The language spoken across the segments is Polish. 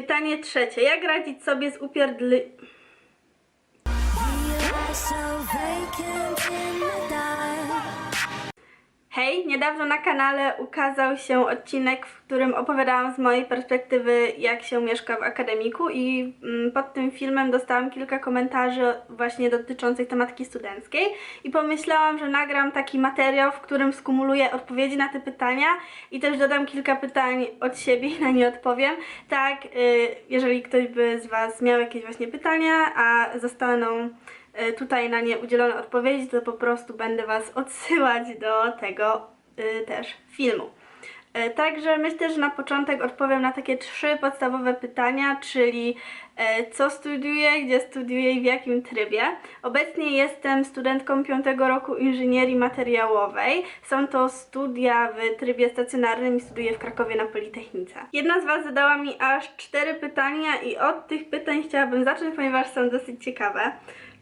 Pytanie trzecie. Jak radzić sobie z upierdly... Hej, niedawno na kanale ukazał się odcinek, w którym opowiadałam z mojej perspektywy, jak się mieszka w akademiku i mm, pod tym filmem dostałam kilka komentarzy właśnie dotyczących tematki studenckiej i pomyślałam, że nagram taki materiał, w którym skumuluję odpowiedzi na te pytania i też dodam kilka pytań od siebie i na nie odpowiem. Tak, y, jeżeli ktoś by z Was miał jakieś właśnie pytania, a zostaną tutaj na nie udzielone odpowiedzi, to po prostu będę Was odsyłać do tego y, też filmu. Y, Także myślę, że na początek odpowiem na takie trzy podstawowe pytania, czyli e, co studiuję, gdzie studiuję i w jakim trybie. Obecnie jestem studentką piątego roku inżynierii materiałowej. Są to studia w trybie stacjonarnym i studiuję w Krakowie na Politechnice. Jedna z Was zadała mi aż cztery pytania i od tych pytań chciałabym zacząć, ponieważ są dosyć ciekawe.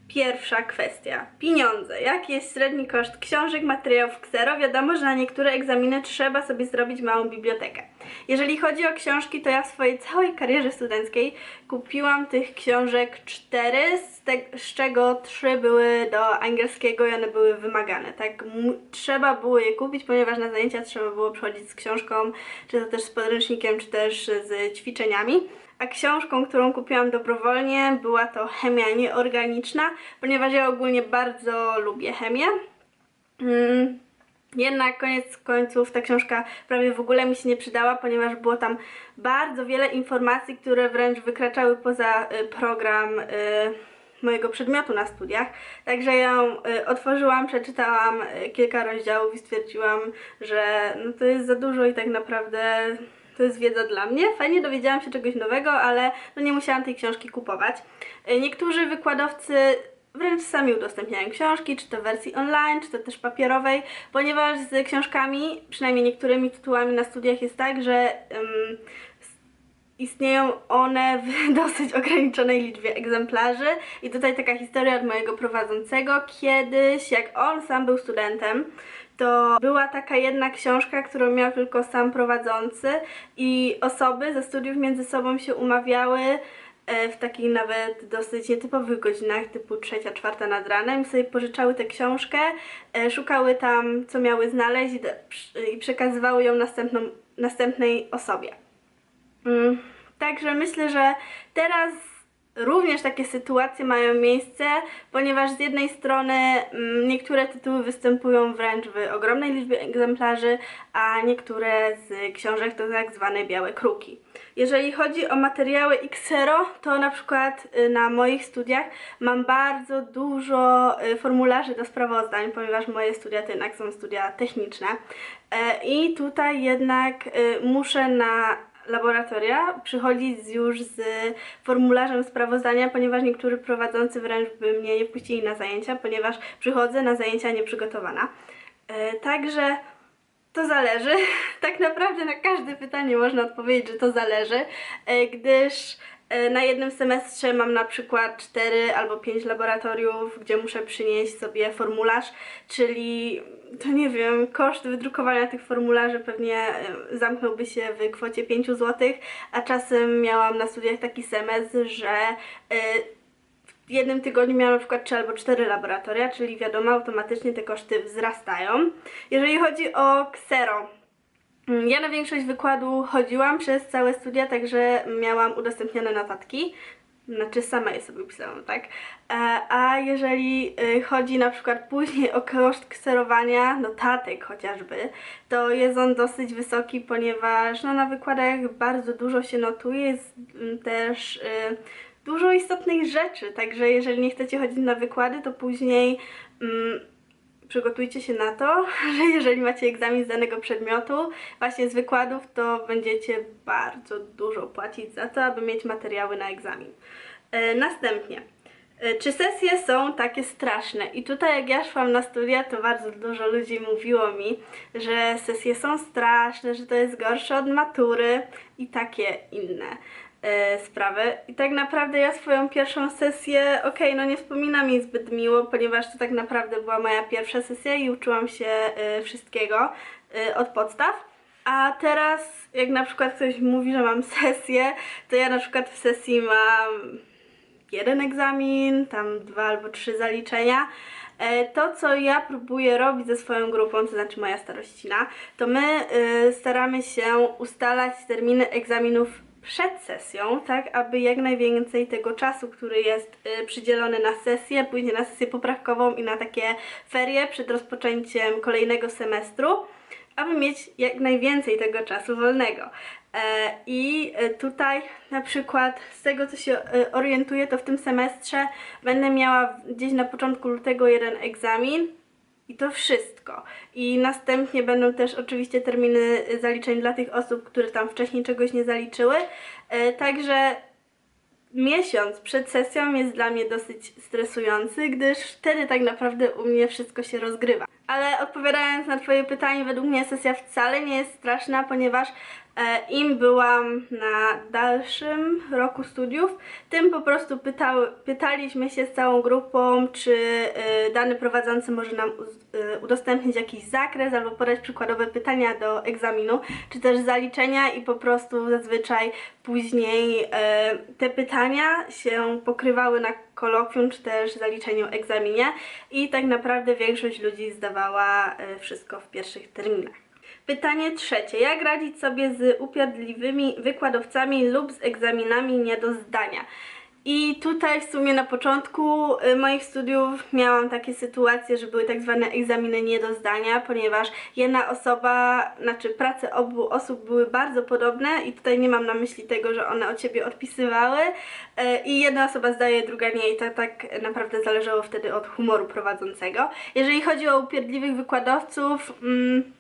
Pierwsza kwestia. Pieniądze. Jaki jest średni koszt książek, materiałów ksero? Wiadomo, że na niektóre egzaminy trzeba sobie zrobić małą bibliotekę. Jeżeli chodzi o książki, to ja w swojej całej karierze studenckiej kupiłam tych książek cztery, z, te, z czego trzy były do angielskiego i one były wymagane. Tak, trzeba było je kupić, ponieważ na zajęcia trzeba było przychodzić z książką, czy to też z podręcznikiem, czy też z ćwiczeniami. A książką, którą kupiłam dobrowolnie, była to chemia nieorganiczna, ponieważ ja ogólnie bardzo lubię chemię. Mm, Jednak koniec końców ta książka prawie w ogóle mi się nie przydała, ponieważ było tam bardzo wiele informacji, które wręcz wykraczały poza y, program y, mojego przedmiotu na studiach. Także ją y, otworzyłam, przeczytałam kilka rozdziałów i stwierdziłam, że no to jest za dużo i tak naprawdę to jest wiedza dla mnie. Fajnie dowiedziałam się czegoś nowego, ale no nie musiałam tej książki kupować. Niektórzy wykładowcy wręcz sami udostępniają książki, czy to w wersji online, czy to też papierowej, ponieważ z książkami, przynajmniej niektórymi tytułami na studiach jest tak, że ym, istnieją one w dosyć ograniczonej liczbie egzemplarzy i tutaj taka historia od mojego prowadzącego. Kiedyś, jak on sam był studentem, to była taka jedna książka, którą miał tylko sam prowadzący i osoby ze studiów między sobą się umawiały w takich nawet dosyć nietypowych godzinach, typu trzecia, czwarta nad ranem, sobie pożyczały tę książkę, e, szukały tam, co miały znaleźć i przekazywały ją następną, następnej osobie. Mm, Także myślę, że teraz również takie sytuacje mają miejsce, ponieważ z jednej strony mm, niektóre tytuły występują wręcz w ogromnej liczbie egzemplarzy, a niektóre z książek to tak zwane białe kruki. Jeżeli chodzi o materiały Xero, to na przykład y, na moich studiach mam bardzo dużo y, formularzy do sprawozdań, ponieważ moje studia to jednak są studia techniczne. E, I tutaj jednak y, muszę na laboratoria przychodzić już z formularzem sprawozdania, ponieważ niektórzy prowadzący wręcz by mnie nie wpuścili na zajęcia, ponieważ przychodzę na zajęcia nieprzygotowana. E, Także to zależy. Tak naprawdę na każde pytanie można odpowiedzieć, że to zależy, e, gdyż na jednym semestrze mam na przykład 4 albo 5 laboratoriów, gdzie muszę przynieść sobie formularz, czyli to nie wiem, koszt wydrukowania tych formularzy pewnie e, zamknąłby się w kwocie 5 zł, a czasem miałam na studiach taki semestr, że e, w jednym tygodniu miałam na przykład 3 albo 4 laboratoria, czyli wiadomo, automatycznie te koszty wzrastają. Jeżeli chodzi o ksero, ja na większość wykładu chodziłam przez całe studia, także miałam udostępnione notatki. Znaczy sama je sobie pisałam, tak? E, A jeżeli y, chodzi na przykład później o koszt kserowania notatek chociażby, to jest on dosyć wysoki, ponieważ no, na wykładach bardzo dużo się notuje, jest mm, też y, dużo istotnych rzeczy, także jeżeli nie chcecie chodzić na wykłady, to później mm, przygotujcie się na to, że jeżeli macie egzamin z danego przedmiotu, właśnie z wykładów, to będziecie bardzo dużo płacić za to, aby mieć materiały na egzamin. E, następnie. E, Czy sesje są takie straszne? I tutaj jak ja szłam na studia, to bardzo dużo ludzi mówiło mi, że sesje są straszne, że to jest gorsze od matury i takie inne sprawy. I tak naprawdę ja swoją pierwszą sesję, okej, no nie wspominam jej zbyt miło, ponieważ to tak naprawdę była moja pierwsza sesja i uczyłam się e, wszystkiego e, od podstaw. A teraz, jak na przykład ktoś mówi, że mam sesję, to ja na przykład w sesji mam jeden egzamin, tam dwa albo trzy zaliczenia. E, To, co ja próbuję robić ze swoją grupą, to znaczy moja starościna, to my staramy się ustalać terminy egzaminów przed sesją, tak aby jak najwięcej tego czasu, który jest y, przydzielony na sesję, później na sesję poprawkową i na takie ferie przed rozpoczęciem kolejnego semestru, aby mieć jak najwięcej tego czasu wolnego. E, I e, tutaj na przykład z tego co się e, orientuję, to w tym semestrze będę miała gdzieś na początku lutego jeden egzamin i to wszystko. I następnie będą też oczywiście terminy zaliczeń dla tych osób, które tam wcześniej czegoś nie zaliczyły. E, Także miesiąc przed sesją jest dla mnie dosyć stresujący, gdyż wtedy tak naprawdę u mnie wszystko się rozgrywa. Ale odpowiadając na Twoje pytanie, według mnie sesja wcale nie jest straszna, ponieważ e, im byłam na dalszym roku studiów, tym po prostu pytały, pytaliśmy się z całą grupą, czy e, dany prowadzący może nam e, udostępnić jakiś zakres albo podać przykładowe pytania do egzaminu, czy też zaliczenia i po prostu zazwyczaj później te pytania się pokrywały na kolokwium czy też zaliczeniu egzaminie i tak naprawdę większość ludzi zdawała e, wszystko w pierwszych terminach. Pytanie trzecie. Jak radzić sobie z upierdliwymi wykładowcami lub z egzaminami nie do zdania? I tutaj w sumie na początku y, moich studiów miałam takie sytuacje, że były tak zwane egzaminy nie do zdania, ponieważ jedna osoba, znaczy prace obu osób były bardzo podobne i tutaj nie mam na myśli tego, że one o ciebie odpisywały y, i jedna osoba zdaje, druga nie i to tak naprawdę zależało wtedy od humoru prowadzącego. Jeżeli chodzi o upierdliwych wykładowców, mm,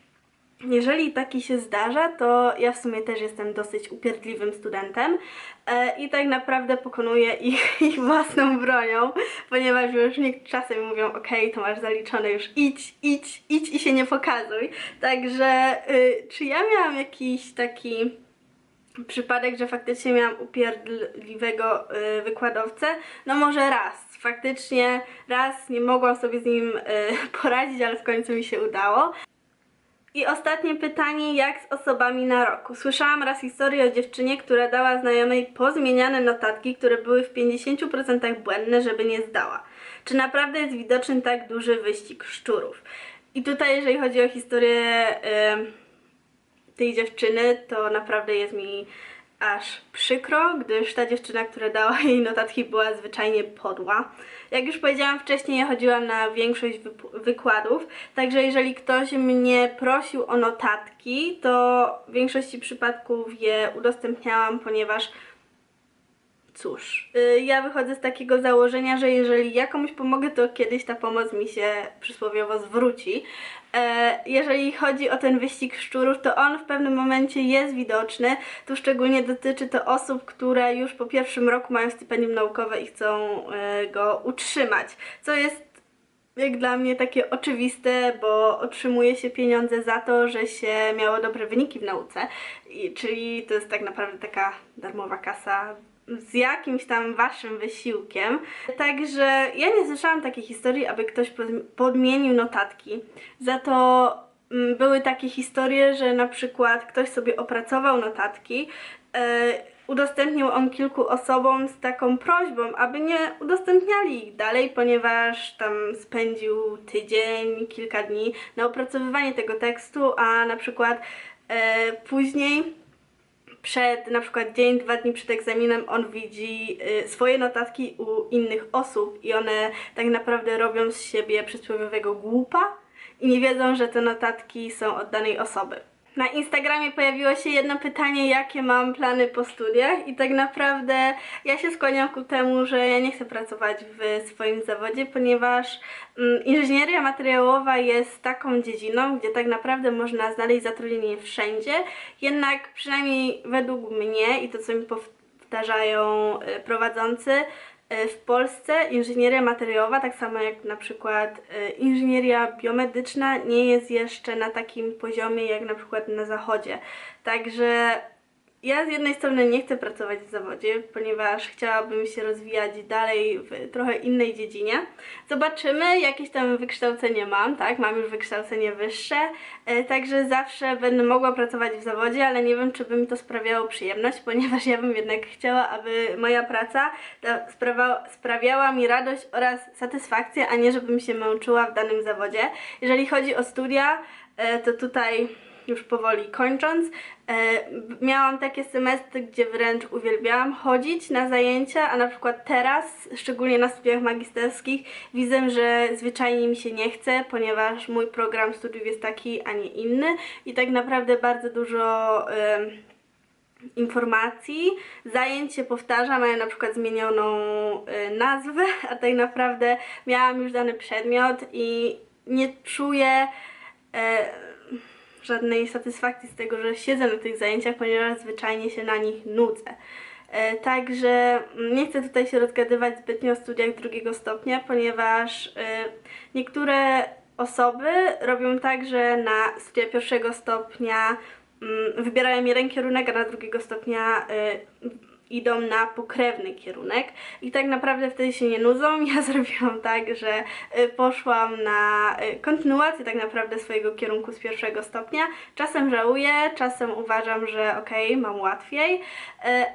jeżeli taki się zdarza, to ja w sumie też jestem dosyć upierdliwym studentem e, i tak naprawdę pokonuję ich, ich własną bronią, ponieważ już nie czasem mówią, okej, to masz zaliczone, już idź, idź, idź i się nie pokazuj. Także y, czy ja miałam jakiś taki przypadek, że faktycznie miałam upierdliwego y, wykładowcę? No może raz. Faktycznie raz nie mogłam sobie z nim y, poradzić, ale w końcu mi się udało. I ostatnie pytanie, jak z osobami na roku? Słyszałam raz historię o dziewczynie, która dała znajomej pozmieniane notatki, które były w 50% błędne, żeby nie zdała. Czy naprawdę jest widoczny tak duży wyścig szczurów? I tutaj, jeżeli chodzi o historię em, tej dziewczyny, to naprawdę jest mi aż przykro, gdyż ta dziewczyna, która dała jej notatki, była zwyczajnie podła. Jak już powiedziałam wcześniej, ja chodziłam na większość wykładów, także jeżeli ktoś mnie prosił o notatki, to w większości przypadków je udostępniałam, ponieważ cóż, y, ja wychodzę z takiego założenia, że jeżeli ja komuś pomogę, to kiedyś ta pomoc mi się przysłowiowo zwróci. E, Jeżeli chodzi o ten wyścig szczurów, to on w pewnym momencie jest widoczny. Tu szczególnie dotyczy to osób, które już po pierwszym roku mają stypendium naukowe i chcą e, go utrzymać, co jest jak dla mnie takie oczywiste, bo otrzymuje się pieniądze za to, że się miało dobre wyniki w nauce. I, czyli to jest tak naprawdę taka darmowa kasa z jakimś tam waszym wysiłkiem. Także ja nie słyszałam takiej historii, aby ktoś pod- podmienił notatki. Za to mm, były takie historie, że na przykład ktoś sobie opracował notatki, e, udostępnił on kilku osobom z taką prośbą, aby nie udostępniali ich dalej, ponieważ tam spędził tydzień, kilka dni na opracowywanie tego tekstu, a na przykład e, później przed na przykład dzień, dwa dni przed egzaminem on widzi y, swoje notatki u innych osób i one tak naprawdę robią z siebie przysłowiowego głupa i nie wiedzą, że te notatki są od danej osoby. Na Instagramie pojawiło się jedno pytanie, jakie mam plany po studiach? I tak naprawdę ja się skłaniam ku temu, że ja nie chcę pracować w swoim zawodzie, ponieważ mm, inżynieria materiałowa jest taką dziedziną, gdzie tak naprawdę można znaleźć zatrudnienie wszędzie, jednak przynajmniej według mnie i to co mi powtarzają y, prowadzący, w Polsce inżynieria materiałowa, tak samo jak na przykład y, inżynieria biomedyczna, nie jest jeszcze na takim poziomie jak na przykład na zachodzie. Także ja z jednej strony nie chcę pracować w zawodzie, ponieważ chciałabym się rozwijać dalej w trochę innej dziedzinie. Zobaczymy, jakieś tam wykształcenie mam, tak? Mam już wykształcenie wyższe, e, także zawsze będę mogła pracować w zawodzie, ale nie wiem, czy by mi to sprawiało przyjemność, ponieważ ja bym jednak chciała, aby moja praca sprawiała mi radość oraz satysfakcję, a nie żebym się męczyła w danym zawodzie. Jeżeli chodzi o studia, e, to tutaj już powoli kończąc, e, miałam takie semestry, gdzie wręcz uwielbiałam chodzić na zajęcia, a na przykład teraz, szczególnie na studiach magisterskich, widzę, że zwyczajnie mi się nie chce, ponieważ mój program studiów jest taki, a nie inny. I tak naprawdę bardzo dużo informacji, zajęć się powtarza, mają na przykład zmienioną y, nazwę, a tak naprawdę miałam już dany przedmiot i nie czuję e, żadnej satysfakcji z tego, że siedzę na tych zajęciach, ponieważ zwyczajnie się na nich nudzę. E, Także nie chcę tutaj się rozgadywać zbytnio o studiach drugiego stopnia, ponieważ e, niektóre osoby robią tak, że na studia pierwszego stopnia mm, wybierają jeden kierunek, a na drugiego stopnia y, idą na pokrewny kierunek i tak naprawdę wtedy się nie nudzą. Ja zrobiłam tak, że y, poszłam na y, kontynuację tak naprawdę swojego kierunku z pierwszego stopnia. Czasem żałuję, czasem uważam, że okej, mam łatwiej, y,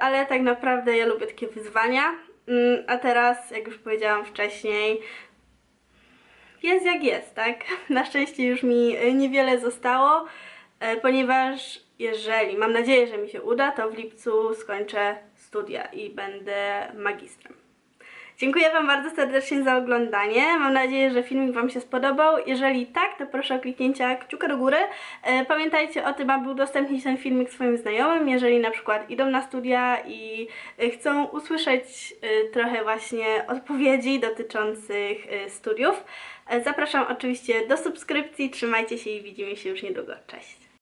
ale tak naprawdę ja lubię takie wyzwania. Mm, A teraz, jak już powiedziałam wcześniej, jest jak jest, tak? Na szczęście już mi niewiele zostało, ponieważ jeżeli, mam nadzieję, że mi się uda, to w lipcu skończę studia i będę magistrem. Dziękuję Wam bardzo serdecznie za oglądanie. Mam nadzieję, że filmik Wam się spodobał. Jeżeli tak, to proszę o kliknięcie kciuka do góry. E, Pamiętajcie o tym, aby udostępnić ten filmik swoim znajomym, jeżeli na przykład idą na studia i e, chcą usłyszeć e, trochę właśnie odpowiedzi dotyczących studiów. Zapraszam oczywiście do subskrypcji. Trzymajcie się i widzimy się już niedługo. Cześć!